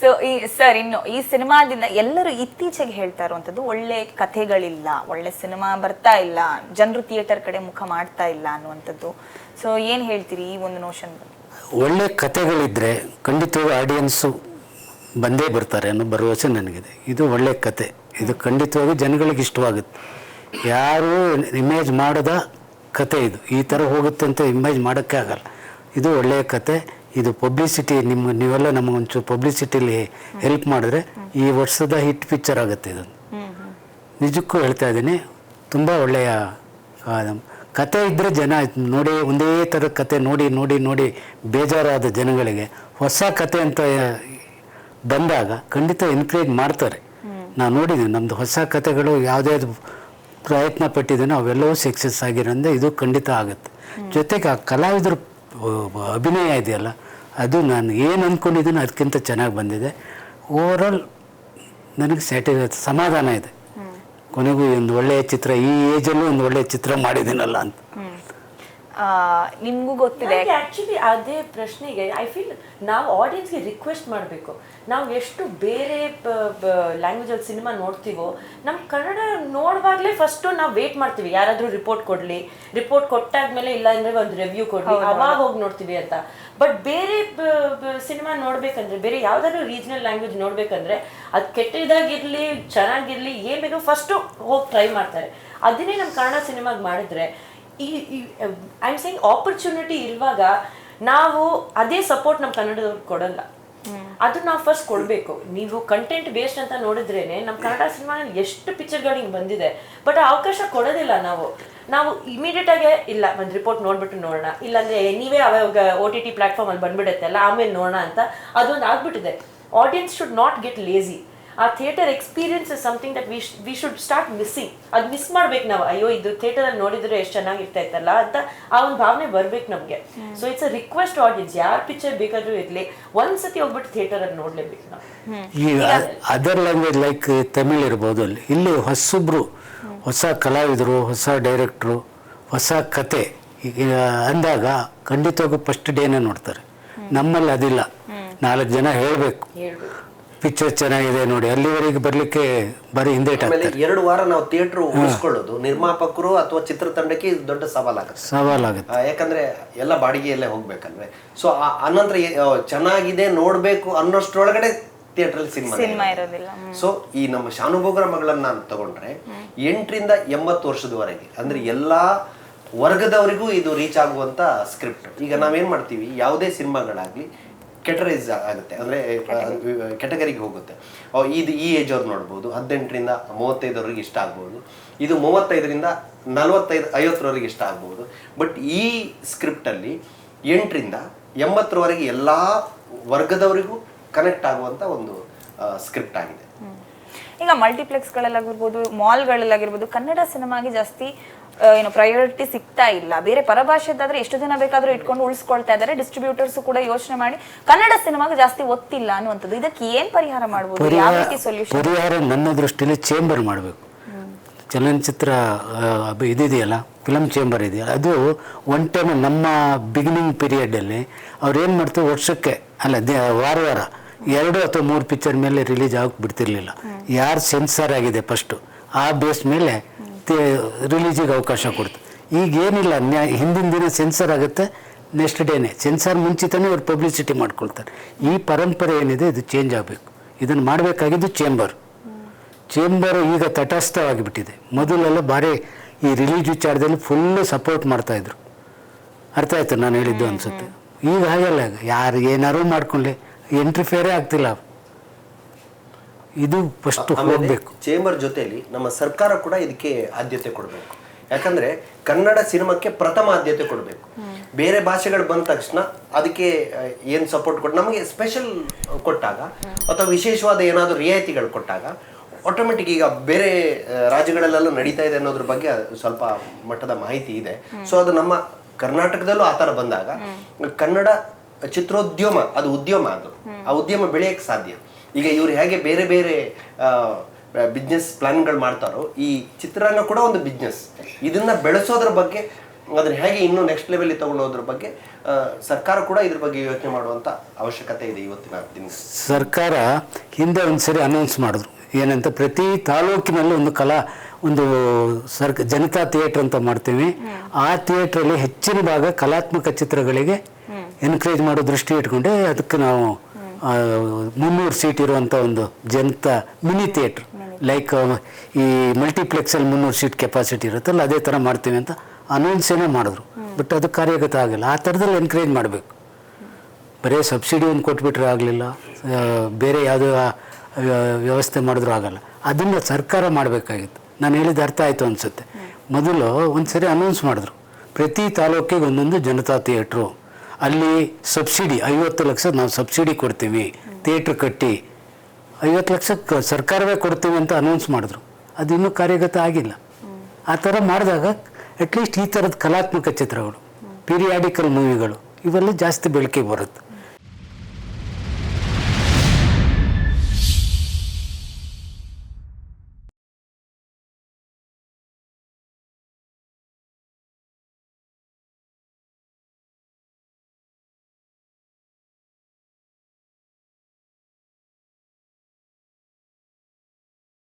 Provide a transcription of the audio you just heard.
So ಈ sir ಇನ್ನು ಈ ಸಿನಿಮಾದಿಂದ ಎಲ್ಲರೂ ಇತ್ತೀಚೆಗೆ ಹೇಳ್ತಾ ಇರುವಂತದ್ದು ಒಳ್ಳೆ ಕಥೆಗಳಿಲ್ಲ, ಒಳ್ಳೆ ಸಿನಿಮಾ ಬರ್ತಾ ಇಲ್ಲ, ಜನರು ಥಿಯೇಟರ್ ಕಡೆ ಮುಖ ಮಾಡ್ತಾ ಇಲ್ಲ ಅನ್ನುವಂಥದ್ದು. ಸೊ ಏನು ಹೇಳ್ತೀರಿ ಈ ಒಂದು ನೋಷನ್ ಒಳ್ಳೆ ಕಥೆಗಳಿದ್ರೆ ಖಂಡಿತವಾಗಿ ಆಡಿಯನ್ಸು ಬಂದೇ ಬರ್ತಾರೆ ಅನ್ನೋ ಭರವಸೆ ನನಗಿದೆ. ಇದು ಒಳ್ಳೆ ಕತೆ ಇದು ಖಂಡಿತವಾಗಿ ಜನಗಳಿಗೆ ಇಷ್ಟವಾಗುತ್ತೆ. ಯಾರು ಇಮೇಜ್ ಮಾಡದ ಕತೆ ಇದು. ಈ ಥರ ಹೋಗುತ್ತೆ ಅಂತ ಇಮೇಜ್ ಮಾಡೋಕ್ಕೆ ಆಗಲ್ಲ. ಇದು ಒಳ್ಳೆಯ ಕತೆ ಇದು ಪಬ್ಲಿಸಿಟಿ ನಿಮ್ಮ, ನೀವೆಲ್ಲ ನಮಗೊಂಚೂರು ಪಬ್ಲಿಸಿಟಿಲಿ ಹೆಲ್ಪ್ ಮಾಡಿದ್ರೆ ಈ ವರ್ಷದ ಹಿಟ್ ಪಿಕ್ಚರ್ ಆಗುತ್ತೆ ಇದೊಂದು ನಿಜಕ್ಕೂ ಹೇಳ್ತಾ ಇದ್ದೀನಿ, ತುಂಬ ಒಳ್ಳೆಯ ಕತೆ ಇದ್ದರೆ ಜನ ನೋಡಿ, ಒಂದೇ ಥರದ ಕತೆ ನೋಡಿ ನೋಡಿ ನೋಡಿ ಬೇಜಾರಾದ ಜನಗಳಿಗೆ ಹೊಸ ಕತೆ ಅಂತ ಬಂದಾಗ ಖಂಡಿತ ಎನ್ಕರೇಜ್ ಮಾಡ್ತಾರೆ. ನಾನು ನೋಡಿದ್ದೀನಿ ನಮ್ಮದು ಹೊಸ ಕತೆಗಳು ಯಾವುದೇ ಪ್ರಯತ್ನ ಪಟ್ಟಿದ್ದೇನೋ ಅವೆಲ್ಲವೂ ಸಕ್ಸಸ್ ಆಗಿರೋದ್ರಿಂದ ಇದು ಖಂಡಿತ ಆಗುತ್ತೆ. ಜೊತೆಗೆ ಆ ಕಲಾವಿದ್ರ ಅಭಿನಯ ಇದೆಯಲ್ಲ ಅದು ನಾನು ಏನು ಅಂದ್ಕೊಂಡಿದ್ದೀನಿ ಅದಕ್ಕಿಂತ ಚೆನ್ನಾಗಿ ಬಂದಿದೆ. ಓವರಾಲ್ ನನಗೆ ಸ್ಯಾಟಿ ಸಮಾಧಾನ ಇದೆ. ಕೊನೆಗೂ ಒಂದು ಒಳ್ಳೆಯ ಚಿತ್ರ ಈ ಏಜಲ್ಲೂ ಒಂದು ಒಳ್ಳೆಯ ಚಿತ್ರ ಮಾಡಿದ್ದೀನಲ್ಲ ಅಂತ. ನಿಮ್ಗೂ ಗೊತ್ತಿದೆ. ಆ್ಯಕ್ಚುಲಿ ಅದೇ ಪ್ರಶ್ನೆಗೆ ಐ ಫೀಲ್ ನಾವು ಆಡಿಯನ್ಸ್ಗೆ ರಿಕ್ವೆಸ್ಟ್ ಮಾಡಬೇಕು. ನಾವು ಎಷ್ಟು ಬೇರೆ ಲ್ಯಾಂಗ್ವೇಜಲ್ಲಿ ಸಿನಿಮಾ ನೋಡ್ತೀವೋ ನಮ್ಮ ಕನ್ನಡ ನೋಡುವಾಗಲೇ ಫಸ್ಟ್ ನಾವು ವೇಟ್ ಮಾಡ್ತೀವಿ. ಯಾರಾದರೂ ರಿಪೋರ್ಟ್ ಕೊಡ್ಲಿ ರಿಪೋರ್ಟ್ ಕೊಟ್ಟಾದ್ಮೇಲೆ ಇಲ್ಲ ಅಂದ್ರೆ ಒಂದು ರಿವ್ಯೂ ಕೊಡ್ಲಿ ಅವಾಗ ಹೋಗಿ ನೋಡ್ತೀವಿ ಅಂತ. ಬಟ್ ಬೇರೆ ಸಿನಿಮಾ ನೋಡ್ಬೇಕಂದ್ರೆ ಬೇರೆ ಯಾವುದಾದ್ರೂ ರೀಜನಲ್ ಲ್ಯಾಂಗ್ವೇಜ್ ನೋಡ್ಬೇಕಂದ್ರೆ ಅದು ಕೆಟ್ಟದಾಗಿರ್ಲಿ ಚೆನ್ನಾಗಿರಲಿ ಏನು ಬೇಕೋ ಫಸ್ಟು ಹೋಗಿ ಟ್ರೈ ಮಾಡ್ತಾರೆ. ಅದನ್ನೇ ನಮ್ಮ ಕನ್ನಡ ಸಿನಿಮಾಗೆ ಮಾಡಿದ್ರೆ ಈ ಐ ಆಮ್ ಸೇಯಿಂಗ್ ಆಪರ್ಚುನಿಟಿ ಇರುವಾಗ ನಾವು ಅದೇ ಸಪೋರ್ಟ್ ನಮ್ಮ ಕನ್ನಡದವ್ರಿಗೆ ಕೊಡಲ್ಲ. ಅದು ನಾವು ಫಸ್ಟ್ ಕೊಡಬೇಕು. ನೀವು ಕಂಟೆಂಟ್ ಬೇಸ್ಡ್ ಅಂತ ನೋಡಿದ್ರೇನೆ ನಮ್ಮ ಕನ್ನಡ ಸಿನಿಮಾನಲ್ಲಿ ಎಷ್ಟು ಪಿಕ್ಚರ್ಗಳು ಹಿಂಗೆ ಬಂದಿದೆ. ಬಟ್ ಆ ಅವಕಾಶ ಕೊಡೋದಿಲ್ಲ ನಾವು. ನಾವು ಇಮಿಡಿಯೇಟ್ ಆಗಿ ಇಲ್ಲ ಒಂದು ರಿಪೋರ್ಟ್ ನೋಡ್ಬಿಟ್ಟು ನೋಡೋಣ. ಇಲ್ಲಾಂದ್ರೆ ನೀವೇ ಅವಾಗ ಓ ಟಿ ಟಿ ಪ್ಲಾಟ್ಫಾರ್ಮಲ್ಲಿ ಬಂದ್ಬಿಡುತ್ತೆ ಅಲ್ಲ ಆಮೇಲೆ ನೋಡೋಣ ಅಂತ ಅದೊಂದು ಆಗ್ಬಿಟ್ಟಿದೆ. Audience should not get lazy a theatre experience is something that we we should start missing ಅದು ಮಿಸ್ ಮಾಡ್ಬೇಕು ನಾವು. ಅಯ್ಯೋ ಇದು ಥಿಯೇಟರ್ ಅಲ್ಲಿ ನೋಡಿದ್ರೆ ಎಷ್ಟು ಚೆನ್ನಾಗಿರ್ತಾ ಇತ್ತಲ್ಲ ಅಂತ ಆ ಒಂದು ಭಾವನೆ ಬರ್ಬೇಕು ನಮಗೆ. So it's a request audience ಯಾರ್ ಪಿಕ್ಚರ್ ಬೇಕಾದರೂ ಇರಲಿ. ಒಂದ್ಸತಿ ಹೋಗ್ಬಿಟ್ಟು ಥಿಯೇಟರ್ ಅಲ್ಲಿ ನೋಡ್ಲೇಬೇಕು ನಾವು. ಈ ಅದರ್ ಲ್ಯಾಂಗ್ವೇಜ್ ಲೈಕ್ ತಮಿಳ್ ಇರ್ಬೋದು ಅಲ್ಲಿ. ಇಲ್ಲಿ ಹೊಸಬ್ರು ಹೊಸ ಕಲಾವಿದರು ಹೊಸ ಡೈರೆಕ್ಟ್ರು ಹೊಸ ಕತೆ ಈಗ ಅಂದಾಗ ಖಂಡಿತವಾಗೂ ಫಸ್ಟ್ ಡೇನೇ ನೋಡ್ತಾರೆ. ನಮ್ಮಲ್ಲಿ ಅದಿಲ್ಲ. ನಾಲ್ಕು ಜನ ಹೇಳಬೇಕು. ಹೇಳ್ಬೇಕು. ಪಿಕ್ಚರ್ ಚೆನ್ನಾಗಿದೆ ನೋಡಿ. ಅಲ್ಲಿವರೆಗೆ ಬರಲಿಕ್ಕೆ ಬರೀ ಹಿಂದೆ ಆಮೇಲೆ ಎರಡು ವಾರ ನಾವು ಥಿಯೇಟರ್ ಉಳಿಸ್ಕೊಳ್ಳೋದು ನಿರ್ಮಾಪಕರು ಅಥವಾ ಚಿತ್ರತಂಡಕ್ಕೆ ಇದು ದೊಡ್ಡ ಸವಾಲಾಗುತ್ತೆ. ಸವಾಲಾಗುತ್ತೆ. ಯಾಕಂದ್ರೆ ಎಲ್ಲ ಬಾಡಿಗೆಯಲ್ಲೇ ಹೋಗ್ಬೇಕಂದ್ರೆ ಸೊ ಅನಂತರ ಚೆನ್ನಾಗಿದೆ ನೋಡ್ಬೇಕು ಅನ್ನೋಷ್ಟ್ರೊಳಗಡೆ ಥಿಯೇಟರ್ ಅಲ್ಲಿ ಸಿನಿಮಾ ಸಿನಿಮಾ ಇರೋದಿಲ್ಲ. ಸೊ ಈ ನಮ್ಮ ಶಾನುಭೋಗರ ಮಗಳನ್ನ ನಾನು ತಗೊಂಡ್ರೆ ಎಂಟರಿಂದ ಎಂಬತ್ತು ವರ್ಷದವರೆಗೆ ಅಂದ್ರೆ ಎಲ್ಲಾ ವರ್ಗದವರಿಗೂ ಇದು ರೀಚ್ ಆಗುವಂತ ಸ್ಕ್ರಿಪ್ಟ್ ಈಗ ನಾವೇನ್ ಮಾಡ್ತೀವಿ? ಯಾವುದೇ ಸಿನಿಮಾಗಳಾಗ್ಲಿ ಕೆಟರೈಸ್ ಆಗುತ್ತೆ. ಅಂದರೆ ಕೆಟಗರಿಗೆ ಹೋಗುತ್ತೆ. ಇದು ಈ ಏಜ್ ಅವ್ರು ನೋಡ್ಬೋದು. ಹದಿನೆಂಟರಿಂದ ಮೂವತ್ತೈದವರೆಗೆ ಇಷ್ಟ ಆಗ್ಬೋದು. ಇದು ಮೂವತ್ತೈದರಿಂದ ನಲವತ್ತೈದು ಐವತ್ತರವರೆಗೆ ಇಷ್ಟ ಆಗ್ಬೋದು. ಬಟ್ ಈ ಸ್ಕ್ರಿಪ್ಟಲ್ಲಿ ಎಂಟರಿಂದ ಎಂಬತ್ತರವರೆಗೆ ಎಲ್ಲ ವರ್ಗದವರಿಗೂ ಕನೆಕ್ಟ್ ಆಗುವಂಥ ಒಂದು ಸ್ಕ್ರಿಪ್ಟ್ ಆಗಿದೆ. ಈಗ ಮಲ್ಟಿಪ್ಲೆಕ್ಸ್ಗಳಲ್ಲಾಗಿರ್ಬೋದು ಮಾಲ್ಗಳಲ್ಲಾಗಿರ್ಬೋದು ಕನ್ನಡ ಸಿನಿಮಾಗೆ ಜಾಸ್ತಿ ಏನು ಪ್ರಯಾರಿಟಿ ಸಿಗ್ತಾ ಇಲ್ಲ. ಬೇರೆ ಪರಭಾಷೆದಾದ್ರೆ ಎಷ್ಟು ದಿನ ಬೇಕಾದ್ರೂ ಇಟ್ಕೊಂಡು ಉಳಿಸ್ಕೊಳ್ತಾ ಇದ್ದಾರೆ. ಡಿಸ್ಟ್ರಿಬ್ಯೂಟರ್ಸ್ ಕೂಡ ಯೋಚನೆ ಮಾಡಿ ಕನ್ನಡ ಸಿನಿಮಾಗೆ ಜಾಸ್ತಿ ಒತ್ತಿಲ್ಲ ಅನ್ನುವಂಥದ್ದು. ಇದಕ್ಕೆ ಏನ್ ಪರಿಹಾರ ಮಾಡಬಹುದು ಯಾವ ರೀತಿ ಸೊಲ್ಯೂಷನ್ ಪರಿಹಾರ ನನ್ನ ದೃಷ್ಟಿಯಲ್ಲಿ ಚೇಂಬರ್ ಮಾಡಬೇಕು. ಚಲನಚಿತ್ರ ಇದೆಯಲ್ಲ ಇದಿದೆಯಲ್ಲ ಫಿಲಮ್ ಚೇಂಬರ್ ಇದೆಯಲ್ಲ ಅದು ಒನ್ ಟೈಮ್ ನಮ್ಮ ಬಿಗಿನಿಂಗ್ ಪೀರಿಯಡಲ್ಲಿ ಅವ್ರು ಏನು ಮಾಡ್ತಾರೆ ವರ್ಷಕ್ಕೆ ಅಲ್ಲ ವಾರ ವಾರ ಎರಡು ಅಥವಾ ಮೂರು ಪಿಕ್ಚರ್ ಮೇಲೆ ರಿಲೀಸ್ ಆಗಕ್ಕೆ ಬಿಡ್ತಿರ್ಲಿಲ್ಲ. ಯಾರು ಸೆನ್ಸರ್ ಆಗಿದೆ ಫಸ್ಟು ಆ ಬೇಸ್ ಮೇಲೆ ರಿಲೀಜಿಗೆ ಅವಕಾಶ ಕೊಡ್ತು. ಈಗ ಏನಿಲ್ಲ, ನ್ಯಾ- ಹಿಂದಿನ ದಿನ ಸೆನ್ಸರ್ ಆಗುತ್ತೆ ನೆಕ್ಸ್ಟ್ ಡೇನೆ ಸೆನ್ಸಾರ್ ಮುಂಚಿತನೇ ಅವ್ರು ಪಬ್ಲಿಸಿಟಿ ಮಾಡ್ಕೊಳ್ತಾರೆ. ಈ ಪರಂಪರೆ ಏನಿದೆ, ಇದು ಚೇಂಜ್ ಆಗಬೇಕು. ಇದನ್ನು ಮಾಡಬೇಕಾಗಿದ್ದು ಚೇಂಬರ್ ಚೇಂಬರ್ ಈಗ ತಟಸ್ಥವಾಗಿಬಿಟ್ಟಿದೆ. ಮೊದಲೆಲ್ಲ ಭಾರಿ ಈ ರಿಲೀಜ್ ವಿಚಾರದಲ್ಲಿ ಫುಲ್ಲು ಸಪೋರ್ಟ್ ಮಾಡ್ತಾಯಿದ್ರು ಅರ್ಥ ಆಯಿತು ನಾನು ಹೇಳಿದ್ದು ಅನಿಸುತ್ತೆ? ಈಗ ಹಾಗೆಲ್ಲ, ಯಾರು ಏನಾರು ಮಾಡ್ಕೊಳ್ಳಿ ಎಂಟ್ರಿಫೇರೇ ಆಗ್ತಿಲ್ಲ. ಇದು ಫಸ್ಟ್ ಹೋಗಬೇಕು. ಚೇಂಬರ್ ಜೊತೆಯಲ್ಲಿ ನಮ್ಮ ಸರ್ಕಾರ ಕೂಡ ಇದಕ್ಕೆ ಆದ್ಯತೆ ಕೊಡಬೇಕು. ಯಾಕಂದ್ರೆ ಕನ್ನಡ ಸಿನಿಮಾಕ್ಕೆ ಪ್ರಥಮ ಆದ್ಯತೆ ಕೊಡಬೇಕು. ಬೇರೆ ಭಾಷೆಗಳು ಬಂದ ತಕ್ಷಣ ಅದಕ್ಕೆ ಏನ್ ಸಪೋರ್ಟ್ ಕೊಟ್ಟು ನಮಗೆ ಸ್ಪೆಷಲ್ ಕೊಟ್ಟಾಗ ಅಥವಾ ವಿಶೇಷವಾದ ಏನಾದರೂ ರಿಯಾಯಿತಿಗಳು ಕೊಟ್ಟಾಗ ಆಟೋಮೆಟಿಕ್ ಈಗ ಬೇರೆ ರಾಜ್ಯಗಳಲ್ಲೂ ರಾಜ್ಯಗಳಲ್ಲೆಲ್ಲ ನಡೀತಾ ಇದೆ ಅನ್ನೋದ್ರ ಬಗ್ಗೆ ಸ್ವಲ್ಪ ಮಟ್ಟದ ಮಾಹಿತಿ ಇದೆ. ಸೊ ಅದು ನಮ್ಮ ಕರ್ನಾಟಕದಲ್ಲೂ ಆ ಥರ ಬಂದಾಗ ಕನ್ನಡ ಚಿತ್ರೋದ್ಯಮ ಅದು ಉದ್ಯಮ ಅದು. ಆ ಉದ್ಯಮ ಬೆಳೆಯಕ್ಕೆ ಸಾಧ್ಯ. ಈಗ ಇವ್ರು ಹೇಗೆ ಬೇರೆ ಬೇರೆ ಬಿಸ್ನೆಸ್ ಪ್ಲಾನ್ಗಳು ಮಾಡ್ತಾರೋ ಈ ಚಿತ್ರರಂಗ ಕೂಡ ಒಂದು ಬಿಸ್ನೆಸ್ ಇದನ್ನ ಬೆಳೆಸೋದ್ರ ಬಗ್ಗೆ ಅದನ್ನ ಹೇಗೆ ಇನ್ನೂ ನೆಕ್ಸ್ಟ್ ಲೆವೆಲ್ ತಗೊಂಡೋದ್ರ ಬಗ್ಗೆ ಸರ್ಕಾರ ಕೂಡ ಇದ್ರ ಬಗ್ಗೆ ಯೋಚನೆ ಮಾಡುವಂತ ಅವಶ್ಯಕತೆ ಇದೆ ಇವತ್ತಿನ ದಿನ ಸರ್ಕಾರ ಹಿಂದೆ ಒಂದ್ಸರಿ ಅನೌನ್ಸ್ ಮಾಡಿದ್ರು. ಏನಂತ ಪ್ರತಿ ತಾಲೂಕಿನಲ್ಲಿ ಒಂದು ಕಲಾ ಒಂದು ಸರ್ಕ ಜನತಾ ಥಿಯೇಟರ್ ಅಂತ ಮಾಡ್ತೀವಿ. ಆ ಥಿಯೇಟ್ರಲ್ಲಿ ಹೆಚ್ಚಿನ ಭಾಗ ಕಲಾತ್ಮಕ ಚಿತ್ರಗಳಿಗೆ ಎನ್ಕರೇಜ್ ಮಾಡೋ ದೃಷ್ಟಿ ಇಟ್ಕೊಂಡೆ ಅದಕ್ಕೆ ನಾವು ಮುನ್ನೂರು ಸೀಟ್ ಇರುವಂಥ ಒಂದು ಜನತಾ ಮಿನಿ ಥಿಯೇಟ್ರ್. ಲೈಕ್ ಈ ಮಲ್ಟಿಪ್ಲೆಕ್ಸಲ್ಲಿ ಮುನ್ನೂರು ಸೀಟ್ ಕೆಪಾಸಿಟಿ ಇರುತ್ತಲ್ಲ, ಅದೇ ಥರ ಮಾಡ್ತೀವಿ ಅಂತ ಅನೌನ್ಸ್ ಏನೋ ಮಾಡಿದ್ರು. ಬಟ್ ಅದು ಕಾರ್ಯಗತ ಆಗಿಲ್ಲ. ಆ ಥರದಲ್ಲಿ ಎನ್ಕರೇಜ್ ಮಾಡಬೇಕು. ಬರೀ ಸಬ್ಸಿಡಿ ಒಂದು ಕೊಟ್ಬಿಟ್ರೆ ಆಗಲಿಲ್ಲ. ಬೇರೆ ಯಾವುದೋ ವ್ಯವಸ್ಥೆ ಮಾಡಿದ್ರೂ ಆಗಲ್ಲ. ಅದನ್ನ ಸರ್ಕಾರ ಮಾಡಬೇಕಾಗಿತ್ತು. ನಾನು ಹೇಳಿದ ಅರ್ಥ ಆಯಿತು ಅನಿಸುತ್ತೆ. ಮೊದಲು ಒಂದು ಸರಿ ಅನೌನ್ಸ್ ಮಾಡಿದ್ರು. ಪ್ರತಿ ತಾಲೂಕಿಗೆ ಒಂದೊಂದು ಜನತಾ ಥಿಯೇಟ್ರು. ಅಲ್ಲಿ ಸಬ್ಸಿಡಿ, ಐವತ್ತು ಲಕ್ಷ ನಾವು ಸಬ್ಸಿಡಿ ಕೊಡ್ತೀವಿ, ಥಿಯೇಟ್ರ್ ಕಟ್ಟಿ. ಐವತ್ತು ಲಕ್ಷ ಸರ್ಕಾರವೇ ಕೊಡ್ತೀವಿ ಅಂತ ಅನೌನ್ಸ್ ಮಾಡಿದ್ರು. ಅದು ಇನ್ನೂ ಕಾರ್ಯಗತ ಆಗಿಲ್ಲ. ಆ ಥರ ಮಾಡಿದಾಗ ಅಟ್ಲೀಸ್ಟ್ ಈ ಥರದ ಕಲಾತ್ಮಕ ಚಿತ್ರಗಳು ಪೀರಿಯಾಡಿಕಲ್ ಮೂವಿಗಳು ಇವೆಲ್ಲ ಜಾಸ್ತಿ ಬೆಳಕಿಗೆ ಬರುತ್ತೆ.